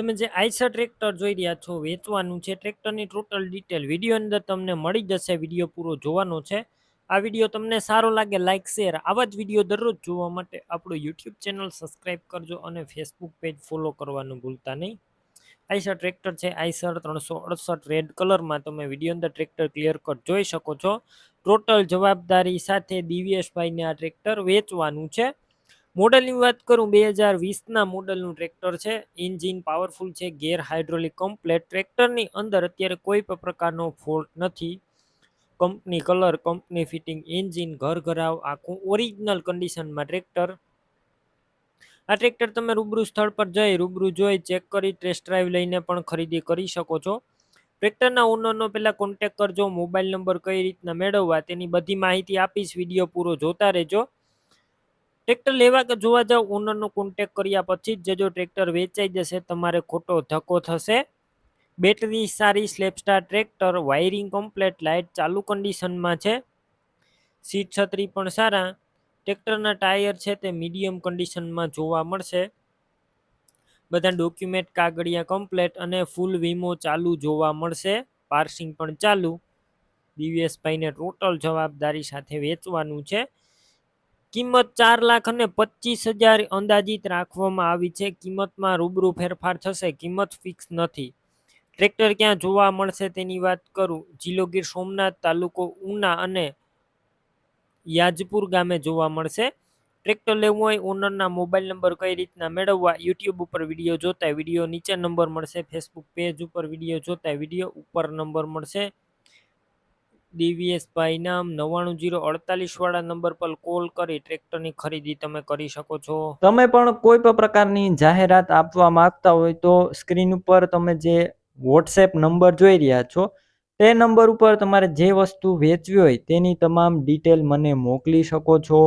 તમે જે Eicher tractor જોઈ રહ્યા છો, વેચવાનું છે, ટ્રેક્ટરની ટોટલ ડિટેલ વીડિયો અંદર તમને મળી જશે વીડિયો પૂરો જોવાનો છે. આ વીડિયો તમને સારો લાગે લાઇક શેર આવા જ વીડિયો દરરોજ જોવા માટે આપણું યુટ્યુબ ચેનલ સબસ્ક્રાઈબ કરજો અને ફેસબુક પેજ ફોલો કરવાનું ભૂલતા નહીં. આઈસર ટ્રેક્ટર છે, આઈસર ત્રણસો અડસઠ રેડ કલરમાં તમે વીડિયો અંદર ટ્રેક્ટર ક્લિયર કટ જોઈ શકો છો. ટોટલ જવાબદારી સાથે દિવ્યેશભાઈને આ ટ્રેક્ટર વેચવાનું છે. મોડલની વાત કરું, બે હજાર વીસના મોડલનું ટ્રેક્ટર છે. એન્જિન પાવરફુલ છે, ગેર હાઇડ્રોલિક કમ્પ્લેટ. ટ્રેક્ટરની અંદર અત્યારે કોઈ પણ પ્રકારનો ફોલ્ટ નથી. Company colour, company fitting, engine, ઘર ઘરાવ, આખું ઓરિજિનલ કન્ડિશનમાં ટ્રેક્ટર. આ ટ્રેક્ટર તમે રૂબરૂ સ્થળ પર જઈ, રૂબરૂ જોઈ, ચેક કરી, ટેસ્ટ ડ્રાઈવ લઈને પણ ખરીદી કરી શકો છો. ટ્રેક્ટરના ઓનરનો પહેલાં કોન્ટેક કરજો, મોબાઈલ નંબર કઈ રીતના મેળવવા, તેની બધી માહિતી આપીશ, વીડિયો પૂરો જોતા રહેજો. ટ્રેક્ટર લેવા કે જોવા જાવ ઓનરનો કોન્ટેક કર્યા પછી જ જો ટ્રેક્ટર વેચાઈ જશે, તમારે ખોટો ધક્કો થશે. બેટરી સારી સ્લેપસ્ટાર ટ્રેક્ટર વાયરિંગ કમ્પ્લેટ લાઇટ ચાલુ કન્ડિશનમાં છે. સીટ છત્રી પણ સારા. ટ્રેક્ટરના ટાયર છે તે મીડિયમ કન્ડિશનમાં જોવા મળશે. બધા ડોક્યુમેન્ટ કાગળિયા કમ્પ્લેટ અને ફૂલ વીમો ચાલુ જોવા મળશે. પાર્સિંગ પણ ચાલુ. દિવ્યેશભાઈને ટોટલ જવાબદારી સાથે વેચવાનું છે. કિંમત ચાર લાખ અને પચીસ હજાર અંદાજિત રાખવામાં આવી છે. કિંમતમાં રૂબરૂ ફેરફાર થશે. કિંમત ફિક્સ નથી. ટ્રેક્ટર ક્યાં જોવા મળશે તેની વાત કરું. જિલ્લો ગીર સોમનાથ તાલુકો ઉના અને યાજપુર ગામે જોવા મળશે. ટ્રેક્ટર લેવું હોય ઓનરના મોબાઈલ નંબર કઈ રીતના મેળવવા યુટ્યુબ ઉપર વીડિયો જોતા વીડિયો નીચે નંબર મળશે. ફેસબુક પેજ ઉપર વીડિયો જોતા વીડિયો ઉપર નંબર મળશે. ડીવીએસભાઈ નામ નવ્વાણું જીરો અડતાલીસ વાળા નંબર પર કોલ કરી ટ્રેક્ટરની ખરીદી તમે કરી શકો છો. તમે પણ કોઈ પણ પ્રકારની જાહેરાત આપવા માંગતા હોય તો સ્ક્રીન ઉપર તમે જે વોટ્સએપ નંબર જોઈ રહ્યા છો, તે નંબર ઉપર તમારે જે વસ્તુ વેચવી હોય તેની તમામ ડિટેલ મને મોકલી શકો છો.